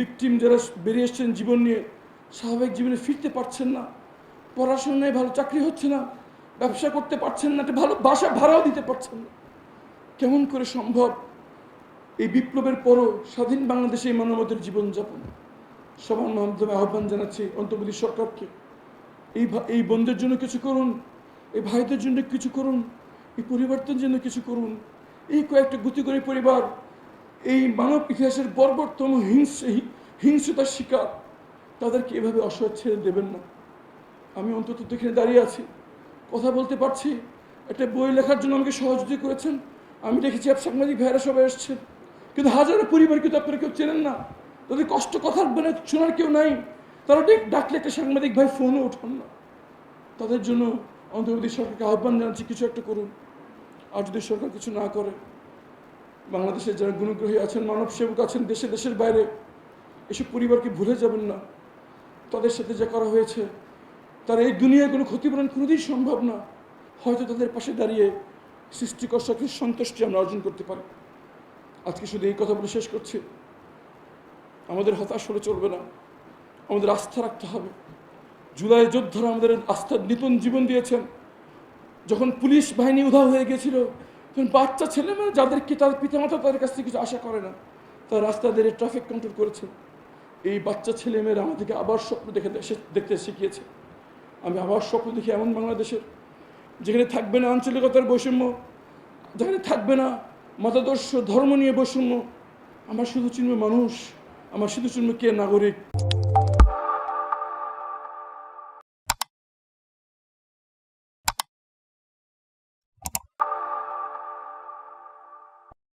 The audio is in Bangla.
ভিকটিম যারা বেরিয়ে এসছেন জীবন নিয়ে, স্বাভাবিক জীবনে ফিরতে পারছেন না। পড়াশোনায় ভালো চাকরি হচ্ছে না, ব্যবসা করতে পারছেন না, একটা ভালো বাসা ভাড়াও দিতে পারছেন না। কেমন করে সম্ভব এই বিপ্লবের পরও স্বাধীন বাংলাদেশে এই মানবতের জীবনযাপন? সবার মাধ্যমে আহ্বান জানাচ্ছি অন্তর্বর্তী সরকারকে। এই এই বন্ধের জন্য কিছু করুন, এই ভাইদের জন্য কিছু করুন, এই পরিবর্তনের জন্য কিছু করুন, এই কয়েকটা গুতিগরি পরিবার এই মানব ইতিহাসের বর্বরতম হিংস হিংসতার শিকার। তাদেরকে এভাবে অসহায় ছেড়ে দেবেন না। আমি অন্তত দেখে দাঁড়িয়ে আছি। কথা বলতে পারছি। একটা বই লেখার জন্য আমাকে সহযোগিতা করেছেন। আমি দেখেছি এক সাংবাদিক ভাইরা সবাই এসছেন। কিন্তু হাজারো পরিবার কিন্তু আপনারা কেউ চেনেন না। তাদের কষ্ট কথা মানে শোনার কেউ নাই। তারা ঠিক ডাকলে একটা সাংবাদিক ভাই ফোনও ওঠান না। তাদের জন্য অন্তর্বর্তী সরকারকে আহ্বান জানাচ্ছি, কিছু একটা করুন। আর যদি সরকার কিছু না করে বাংলাদেশের যারা গুণগ্রহী আছেন মানব সেবক আছেন, দেশে দেশের বাইরে, এসব পরিবারকে ভুলে যাবেন না। তাদের সাথে যা করা হয়েছে, তারা এই দুনিয়ায় কোনো ক্ষতিপূরণ কোনোদিন সম্ভব না। হয়তো তাদের পাশে দাঁড়িয়ে সৃষ্টিকর্ষকের সন্তুষ্টি আমরা অর্জন করতে পারি। আজকে শুধু এই কথা বলে শেষ করছি। আমাদের হতাশ হলে চলবে না। আমাদের আস্থা রাখতে হবে। জুলাই যোদ্ধারা আমাদের আস্থার নতুন জীবন দিয়েছেন। যখন পুলিশ বাহিনী উধাও হয়ে গেছিল বাচ্চা ছেলে মেয়ে যাদের যাদেরকে তার পিতামাতা তাদের কাছ থেকে কিছু আশা করে না, তারা রাস্তা দিয়ে ট্রাফিক কন্ট্রোল করেছে। এই বাচ্চা ছেলে মেয়েরা আমাদেরকে আবার স্বপ্ন দেখে দেখতে শিখিয়েছে। আমি আবার স্বপ্ন দেখি এমন বাংলাদেশের, যেখানে থাকবে না আঞ্চলিকতার বৈষম্য, যেখানে থাকবে না মতাদর্শ, ধর্ম নিয়ে বৈষম্য। আমার শুধু চিনবে মানুষ, আমার শুধু চিনবে কে নাগরিক।